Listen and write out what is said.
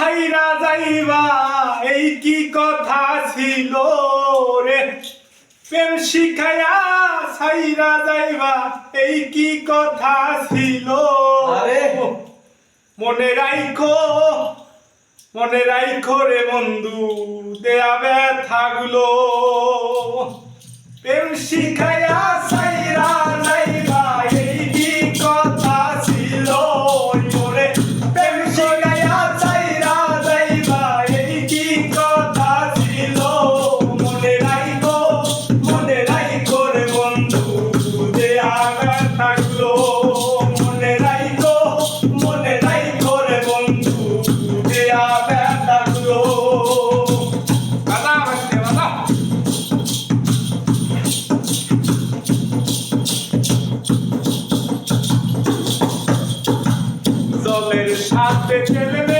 ছাইরা যাইবা এই কি কথা ছিল রে? প্রেম শিখায়া ছাইরা যাইবা এই কি কথা ছিল? আরে। মনে রাইখো মনে রাইখো রে বন্ধু দেয়া ব্যথাগুলো। প্রেম শিখায়া ছাইরা হাতে ছেলে